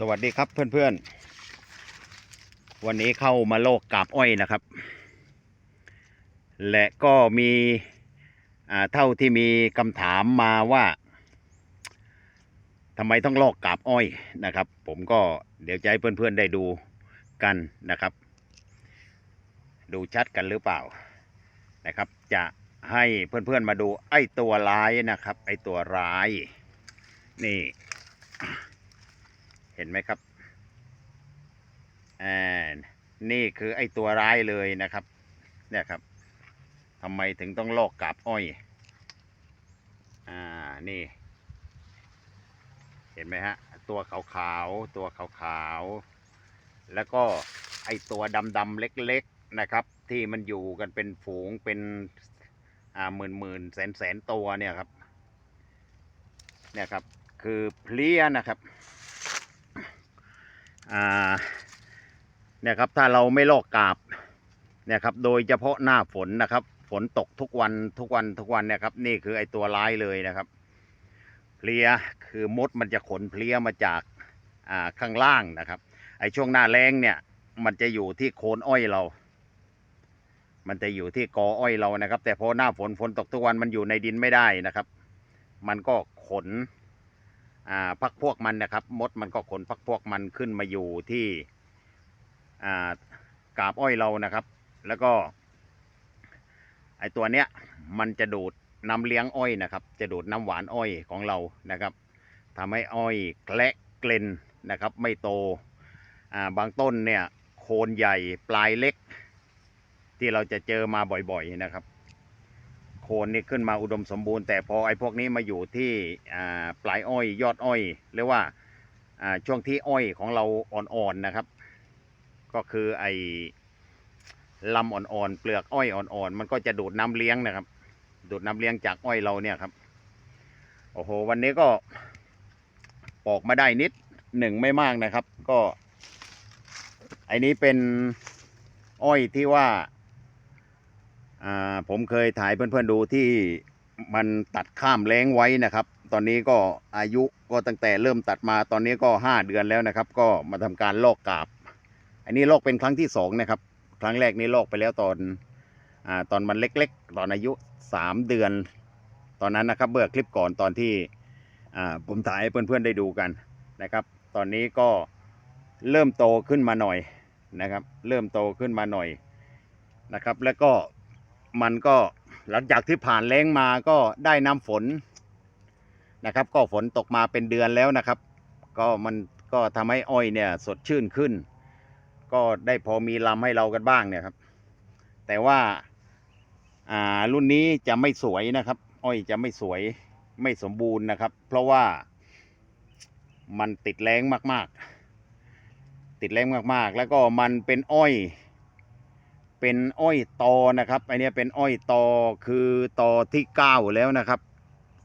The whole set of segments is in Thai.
สวัสดีครับเพื่อนๆ วันนี้เข้ามาโลกกาบอ้อยนะครับ และก็มีอ่าเท่าที่มีคำถามมาว่าทำไมต้องลอกกาบอ้อยนะครับ ผมก็เดี๋ยวจะให้เพื่อนๆได้ดูกันนะครับ ดูชัดกันหรือเปล่านะครับ จะให้เพื่อนๆมาดูไอ้ตัวร้ายนะครับ ไอ้ตัวร้ายนี่ เห็นไหมครับอ่านี่คือไอ้ตัวร้ายเลยนะครับ เนี่ยครับทำไมถึงต้องลอกกาบอ้อย อ่า นี่ เห็นไหมฮะ ตัวขาวๆ ตัวขาวๆ แล้วก็ไอ้ตัวดำๆเล็กๆ นะครับ ที่มันอยู่กันเป็นฝูงเป็น อ่าหมื่นหมื่นแสนแสนๆ ตัวเนี่ยครับ เนี่ยครับ คือเพลี้ยนะครับ อ่าเนี่ยครับถ้าเราไม่ลอกกาบเนี่ยครับโดยเฉพาะหน้าฝนนะครับ ฝนตกทุกวันทุกวันทุกวันเนี่ยครับนี่คือไอตัวร้ายเลยนะครับ เพลียคือมดมันจะขนเพลียมาจากอ่าข้างล่างนะครับ ไอช่วงหน้าแรงเนี่ยมันจะอยู่ที่โคนอ้อยเรา มันจะอยู่ที่กออ้อยเรานะครับ แต่พอหน้าฝนฝนตกทุกวันมันอยู่ในดินไม่ได้นะครับ มันก็ขน พักพวกมันนะครับ มดมันก็ขนพักพวกมันขึ้นมาอยู่ที่อ่ากาบอ้อยเรานะครับ แล้วก็ ไอตัวเนี้ยมันจะดูดน้ำเลี้ยงอ้อยนะครับ จะดูดน้ำหวานอ้อยของเรานะครับทำให้อ้อยแกละเกลนนะครับ ไม่โตอ่าบางต้นเนี่ยโคนใหญ่ปลายเล็ก ที่เราจะเจอมาบ่อยๆนะครับ โคนนี่ขึ้นมาอุดมสมบูรณ์ แต่พอไอ้พวกนี้มาอยู่ที่ปลายอ้อยยอดอ้อยเรียกว่าช่วงที่อ้อยของเราอ่อนๆนะครับ ก็คือไอ้ลำอ่อนๆเปลือกอ้อยอ่อนๆมันก็จะดูดน้ำเลี้ยงนะครับ ดูดน้ำเลี้ยงจากอ้อยเราเนี่ยครับโอ้โหวันนี้ก็ปอกมาได้นิดหนึ่งไม่มากนะครับ ก็ไอ้นี้เป็นอ้อยที่ว่า ผมเคยถ่ายเพื่อนๆดูที่มันตัดข้ามแรงไว้นะครับ ตอนนี้ก็อายุก็ตั้งแต่เริ่มตัดมาตอนนี้ก็ห้าเดือนแล้วนะครับ ก็มาทำการลอกกาบ อันนี้ลอกเป็นครั้งที่สองนะครับ ครั้งแรกนี้ลอกไปแล้วตอนอตอนมันเล็กๆ ตอนอายุสามเดือน ตอนนั้นนะครับเบื่อคลิปก่อนตอนที่ผมถ่ายให้เพื่อนๆได้ดูกันนะครับ ตอนนี้ก็เริ่มโตขึ้นมาหน่อยนะครับ เริ่มโตขึ้นมาหน่อยนะครับ แล้วก็ มันก็หลังจากที่ผ่านแล้งมาก็ได้น้ำฝนนะครับ ก็ฝนตกมาเป็นเดือนแล้วนะครับ ก็มันก็ทำให้อ้อยเนี่ยสดชื่นขึ้น ก็ได้พอมีลำให้เรากันบ้างเนี่ยครับ แต่ว่าอ่ารุ่นนี้จะไม่สวยนะครับ อ้อยจะไม่สวยไม่สมบูรณ์นะครับ เพราะว่ามันติดแรงมากๆ ติดแรงมากๆ แล้วก็มันเป็นอ้อย เป็นอ้อยตอนะครับอันนี้เป็นอ้อยตอคือตอที่เก้าแล้วนะครับ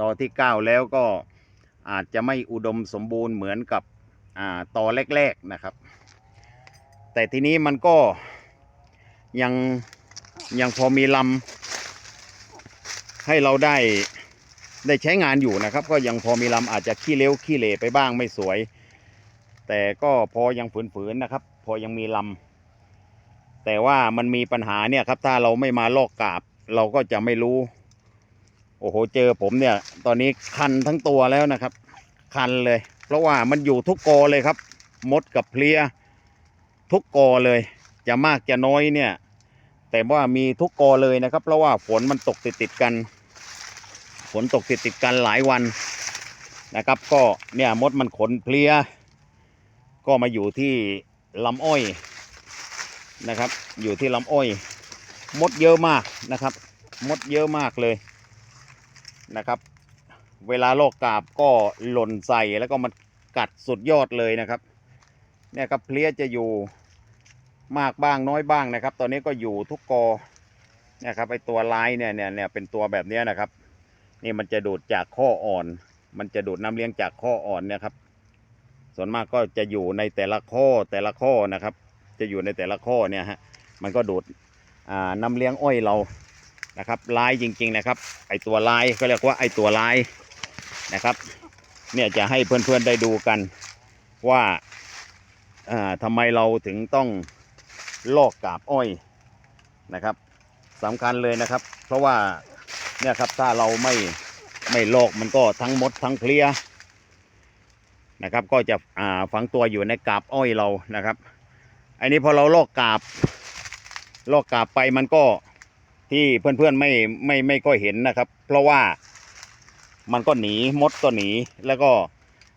ตอที่เก้าแล้วก็อาจจะไม่อุดมสมบูรณ์เหมือนกับอ่าตอแรกๆนะครับ แต่ทีนี้มันก็ยังยังพอมีลำให้เราได้ได้ใช้งานอยู่นะครับ ก็ยังพอมีลำอาจจะขี้เลี้ยวขี้เหร่ไปบ้างไม่สวย แต่ก็พอยังฝืนๆนะครับ พอยังมีลำ แต่ว่ามันมีปัญหาเนี่ยครับ ถ้าเราไม่มาลอกกาบ เราก็จะไม่รู้ โอ้โหเจอผมเนี่ย ตอนนี้คันทั้งตัวแล้วนะครับ คันเลย เพราะว่ามันอยู่ทุกกอเลยครับ มดกับเพลีย ทุกกอเลย จะมากจะน้อยเนี่ย แต่ว่ามีทุกกอเลยนะครับ เพราะว่าฝนมันตกติดติดกัน ฝนตกติดติดกันหลายวันนะครับ ก็เนี่ยมดมันขนเพลีย ก็มาอยู่ที่ลำอ้อย นะครับ อยู่ที่ลำอ้อย มดเยอะมากนะครับ มดเยอะมากเลยนะครับ เวลาโรคกาบก็หล่นใส่แล้วก็มันกัดสุดยอดเลยนะครับ เนี่ยครับเพลี้ยจะอยู่มากบ้างน้อยบ้างนะครับ ตอนนี้ก็อยู่ทุกกอเนี่ยครับไอตัวลายเนี่ยเนี่ยเนี่ยเป็นตัวแบบนี้นะครับ นี่มันจะดูดจากข้ออ่อน มันจะดูดน้ำเลี้ยงจากข้ออ่อนเนี่ยครับ ส่วนมากก็จะอยู่ในแต่ละข้อแต่ละข้อนะครับ จะอยู่ในแต่ละข้อเนี่ยฮะมันก็ดูดน้ำเลี้ยงอ้อยเรานะครับลายจริงๆนะครับ ไอตัวลายก็เรียกว่าไอตัวลายนะครับ เนี่ยจะให้เพื่อนๆได้ดูกันว่าอ่าทำไมเราถึงต้องลอกกาบอ้อยนะครับสำคัญเลยนะครับ เพราะว่าเนี่ยครับถ้าเราไม่ไม่ลอกมันก็ทั้งมดทั้งเพลียนะครับ ก็จะฝังตัวอยู่ในกาบอ้อยเรานะครับ อันนี้พอเราลอกกาบ ลอกกาบไปมันก็ที่เพื่อนๆไม่ไม่ไม่ก็เห็นนะครับ เพราะว่ามันก็หนีมดก็หนีแล้วก็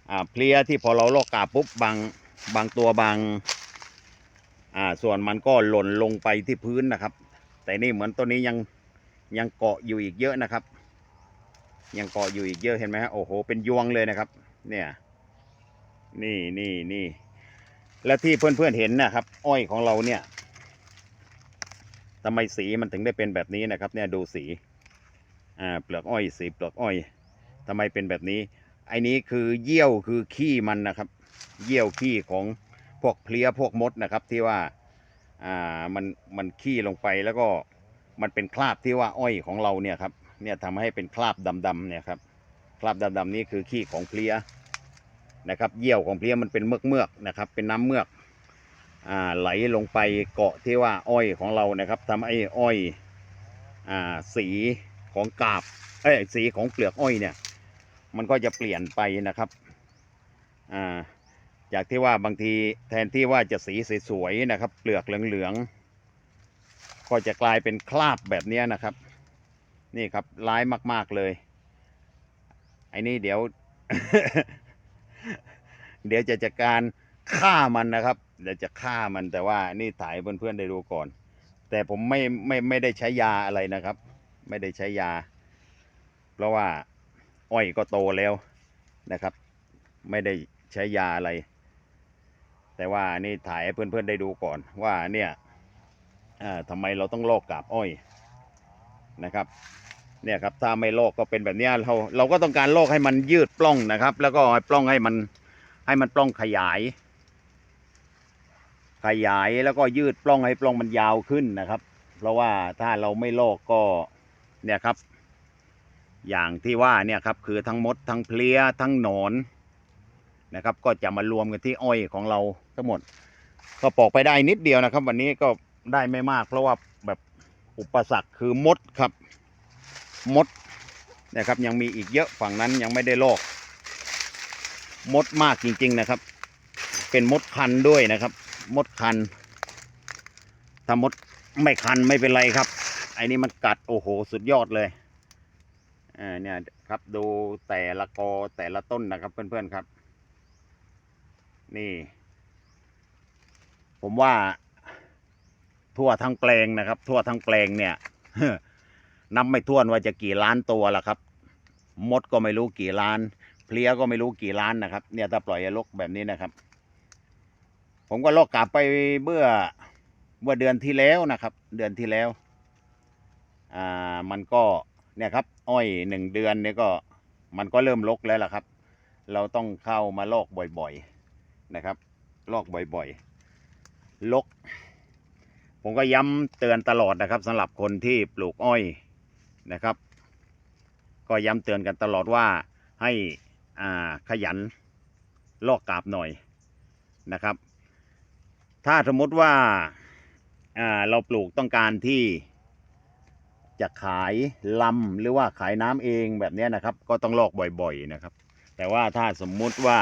อ่าเพลี้ยที่พอเราลอกกาบปุ๊บบางบางตัวบางอ่าส่วนมันก็หล่นลงไปที่พื้นนะครับ แต่นี่เหมือนตัวนี้ยังยังเกาะอยู่อีกเยอะนะครับ ยังเกาะอยู่อีกเยอะเห็นไหมฮะโอ้โหเป็นยวงเลยนะครับ เนี่ย นี่นี่นี่ แล้วที่เพื่อนๆเห็นนะครับ อ้อยของเราเนี่ยทำไมสีมันถึงได้เป็นแบบนี้นะครับ เนี่ยดูสีอ่าเปลือกอ้อยสีเปลือกอ้อยทำไมเป็นแบบนี้ไอ้นี้คือเยี่ยวคือขี้มันนะครับ เยี่ยวขี้ของพวกเพลี้ยพวกมดนะครับ ที่ว่าอ่ามันมันขี้ลงไปแล้วก็มันเป็นคราบที่ว่าอ้อยของเราเนี่ยครับเนี่ยทำให้เป็นคราบดำๆเนี่ยครับคราบดำๆนี้คือขี้ของเพลี้ย นะครับเยี่ยวของเพลี้ยมันเป็นเมือกเมือกนะครับ เป็นน้ำเมือกอ่าไหลลงไปเกาะที่ว่าอ้อยของเรานะครับทำให้อ้อยอ่าสีของกาบเอ้ยสีของเปลือกอ้อยเนี่ย มันก็จะเปลี่ยนไปนะครับอ่าจากที่ว่าบางทีแทนที่ว่าจะสีสวยๆนะครับ เปลือกเหลืองๆก็จะกลายเป็นคราบแบบนี้นะครับ นี่ครับร้ายมาก ๆเลยไอ้นี่เดี๋ยว เดี๋ยวจะจัดการฆ่ามันนะครับเดี๋ยวจะฆ่ามันแต่ว่านี่ถ่ายเพื่อนๆได้ดูก่อน แต่ผมไม่ไม่ไม่ได้ใช้ยาอะไรนะครับ ไม่ได้ใช้ยา เพราะว่าอ้อยก็โตแล้วนะครับ ไม่ได้ใช้ยาอะไร แต่ว่านี่ถ่ายให้เพื่อนๆได้ดูก่อนว่าเนี่ยทำไมเราต้องลอกกาบอ้อยนะครับ เนี่ยครับถ้าไม่ลอกก็เป็นแบบนี้เราเราก็ต้องการลอกให้มันยืดปล้องนะครับ แล้วก็ให้ปล้องให้มันให้มันปล้องขยาย ขยายแล้วก็ยืดปล้องให้ปล้องมันยาวขึ้นนะครับ เพราะว่าถ้าเราไม่ลอกก็เนี่ยครับ อย่างที่ว่าเนี่ยครับคือทั้งมดทั้งเพลี้ยทั้งหนอนนะครับ ก็จะมารวมกันที่อ้อยของเราทั้งหมด ก็ปอกไปได้นิดเดียวนะครับ วันนี้ก็ได้ไม่มาก เพราะว่าแบบอุปสรรคคือมดครับ มดนะครับยังมีอีกเยอะฝั่งนั้นยังไม่ได้ลอกมดมากจริง ๆนะครับ เป็นมดคันด้วยนะครับ มดคัน ถ้ามดไม่คันไม่เป็นไรครับไอ้นี่มันกัดโอ้โหสุดยอดเลยอ่าเนี่ยครับดูแต่ละกอแต่ละต้นนะครับเพื่อนๆครับ นี่ ผมว่า ทั่วทั้งแปลงนะครับ ทั่วทั้งแปลงเนี่ย นับไม่ถ้วนว่าจะกี่ล้านตัวล่ะครับ มดก็ไม่รู้กี่ล้าน เพลี้ยก็ไม่รู้กี่ล้านนะครับ เนี่ยถ้าปล่อยให้ลกแบบนี้นะครับ ผมก็ลอกกลับไปเมื่อเมื่อเดือนที่แล้วนะครับ เดือนที่แล้วอ่ามันก็เนี่ยครับ อ้อยหนึ่งเดือนเนี่ยก็มันก็เริ่มลกแล้วล่ะครับ เราต้องเข้ามาลอกบ่อยๆนะครับ ลอกบ่อยๆลก ผมก็ย้ำเตือนตลอดนะครับสำหรับคนที่ปลูกอ้อย นะครับ ก็ย้ำเตือนกันตลอดว่าให้อ่าขยันลอกกาบหน่อยนะครับ ถ้าสมมติว่าอ่าเราปลูกต้องการที่จะขายลำหรือว่าขายน้ำเองแบบนี้นะครับ ก็ต้องลอกบ่อยๆนะครับ แต่ว่าถ้าสมมุติว่า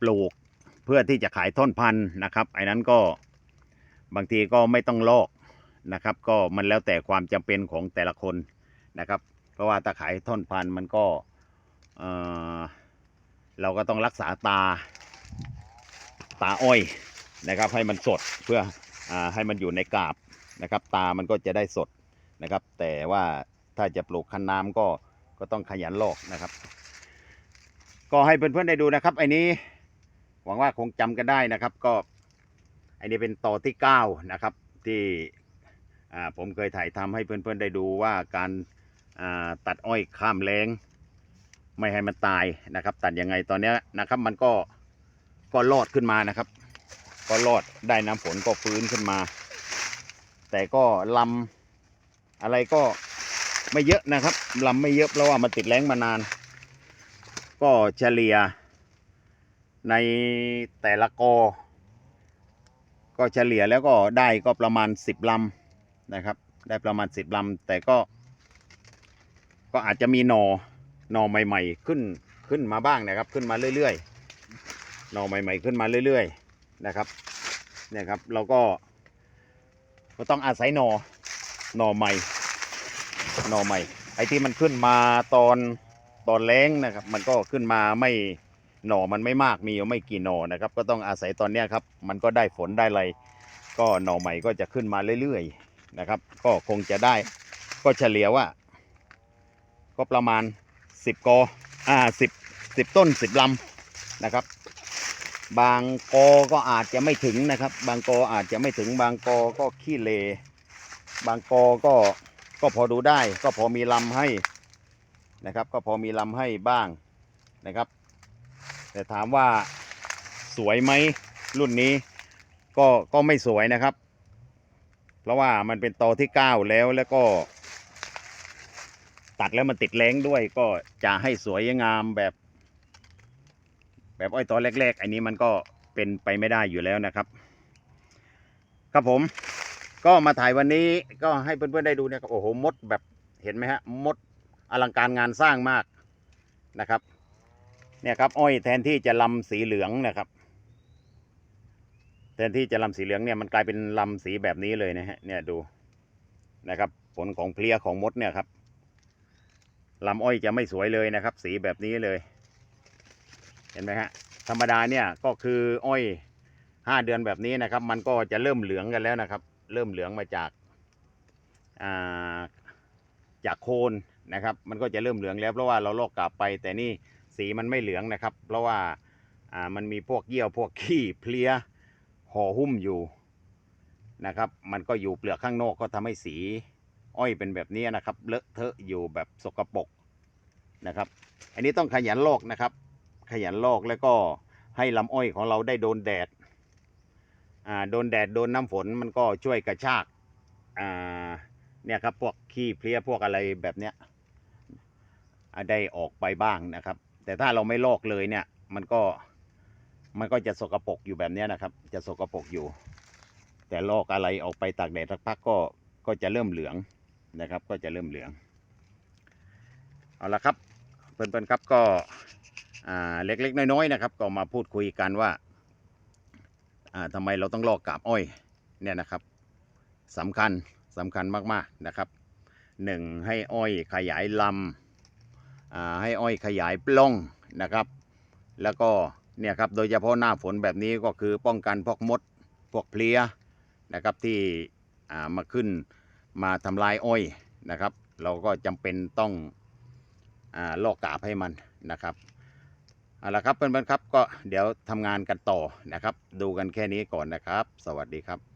ปลูกเพื่อที่จะขายต้นพันธุ์นะครับไอ้นั้นก็บางทีก็ไม่ต้องลอก นะครับ ก็มันแล้วแต่ความจำเป็นของแต่ละคนนะครับ เพราะว่าถ้าขายต้นพันมันก็เออเราก็ต้องรักษาตาตาอ้อยนะครับ ให้มันสดเพื่ออให้มันอยู่ในกาบนะครับ ตามันก็จะได้สดนะครับ แต่ว่าถ้าจะปลูกคันน้ำก็ก็ต้องขยันลอกนะครับ ก็ให้เพื่อนๆได้ดูนะครับไอ้นี้หวังว่าคงจำกันได้นะครับ ก็อันนี้เป็นต่อที่เก้านะครับ ที่ ผมเคยถ่ายทำให้เพื่อนๆได้ดูว่าการอ่าตัดอ้อยข้ามแรงไม่ให้มันตายนะครับ ตัดยังไงตอนนี้นะครับมันก็ก็รอดขึ้นมานะครับ ก็รอดได้น้ำฝนก็ฟื้นขึ้นมา แต่ก็ลำอะไรก็ไม่เยอะนะครับลำไม่เยอะเพราะว่ามันติดแรงมานาน ก็เฉลี่ยในแต่ละกอ ก็เฉลี่ยแล้วก็ได้ก็ประมาณ 10ลำ นะครับ ได้ประมาณ10ลำแต่ก็ ก็อาจจะมีหนอหนอใหม่ ๆ ขึ้นขึ้นมาบ้างนะครับ ขึ้นมาเรื่อยๆหนอใหม่ ๆ ขึ้นมาเรื่อยๆนะครับเนี่ยครับเราก็ก็ต้องอาศัยหนอหนอใหม่หนอใหม่ ไอ้ที่มันขึ้นมาตอนตอนแรงนะครับ มันก็ขึ้นมาไม่หน่อมันไม่มากมีไม่กี่หน่อนะครับ ก็ต้องอาศัยตอนเนี้ยครับ มันก็ได้ฝนได้อะไรก็หน่อใหม่ก็จะขึ้นมาเรื่อยๆ นะครับ ก็คงจะได้ก็เฉลี่ยว่า ก็ประมาณ 10 กออ่า10 10 ต้น 10ลำนะครับ บางกอก็อาจจะไม่ถึงนะครับ บางกออาจจะไม่ถึงบางกอก็ขี้เล บางกอก็ก็พอดูได้ ก็พอมีลำให้นะครับ ก็พอมีลำให้บ้างนะครับ แต่ถามว่าสวยไหมรุ่นนี้ก็ก็ไม่สวยนะครับ เพราะว่ามันเป็นตอที่9แล้วแล้วก็ ตัดแล้วมันติดแรงด้วย ก็จะให้สวยงามแบบ แบบอ้อยตอนแรก ๆ อันนี้มันก็เป็นไปไม่ได้อยู่แล้วนะครับ ครับผม ก็มาถ่ายวันนี้ก็ให้เพื่อนๆได้ดูนะครับโอ้โหมดแบบเห็นไหมฮะมดอลังการงานสร้างมากนะครับ เนี่ยครับ อ้อยแทนที่จะลำสีเหลืองนะครับ นที่จะลำสีเหลืองเนี่ยมันกลายเป็นลำสีแบบนี้เลยนะฮะเนี่ยดูนะครับ ผลของเพลียของมดเนี่ยครับลำอ้อยจะไม่สวยเลยนะครับ สีแบบนี้เลย เห็นไหมฮะธรรมดาเนี่ยก็คืออ้อยห้าเดือนแบบนี้นะครับ มันก็จะเริ่มเหลืองกันแล้วนะครับ เริ่มเหลืองมาจากาจากโคนนะครับ มันก็จะเริ่มเหลืองแล้วเพราะว่าเราลอกกลับไป แต่นี่สีมันไม่เหลืองนะครับ เพราะว่ามันมีพวกเยี่ยวพวกขี้เพลีย ห่อหุ้มอยู่นะครับ มันก็อยู่เปลือกข้างนอกก็ทำให้สี อ้อยเป็นแบบนี้นะครับ เลอะเทอะอยู่แบบสกปรกนะครับ อันนี้ต้องขยันลอกนะครับ ขยันลอกแล้วก็ให้ลำอ้อยของเราได้โดนแดดอ่าโดนแดดโดนน้ำฝนมันก็ช่วยกระชากอ่าเนี่ยครับพวกขี้เพลี้ยพวกอะไรแบบเนี้ยได้ออกไปบ้างนะครับ แต่ถ้าเราไม่ลอกเลยเนี่ยมันก็ มันก็จะสกปรกอยู่แบบนี้นะครับ จะสกปรกอยู่ แต่ลอกอะไรออกไปตากแดดสักพักก็ก็จะเริ่มเหลืองนะครับ ก็จะเริ่มเหลือง เอาละครับเพื่อนๆครับก็เล็กๆ น้อยๆนะครับ ก็มาพูดคุยกันว่าอ่าทำไมเราต้องลอกกาบอ้อยเนี่ยนะครับสำคัญสำคัญมากๆนะครับหนึ่งให้อ้อยขยายลำอ่าให้อ้อยขยายปล้องนะครับ แล้วก็ เนี่ยครับโดยเฉพาะหน้าฝนแบบนี้ก็คือป้องกันพวกมดพวกเพลียนะครับที่ามาขึ้นมาทำลายอ้อยนะครับ เราก็จำเป็นต้องอลอกกาบให้มันนะครับเอาละครับเพื่อนๆครับก็เดี๋ยวทำงานกันต่อนะครับ ดูกันแค่นี้ก่อนนะครับ สวัสดีครับ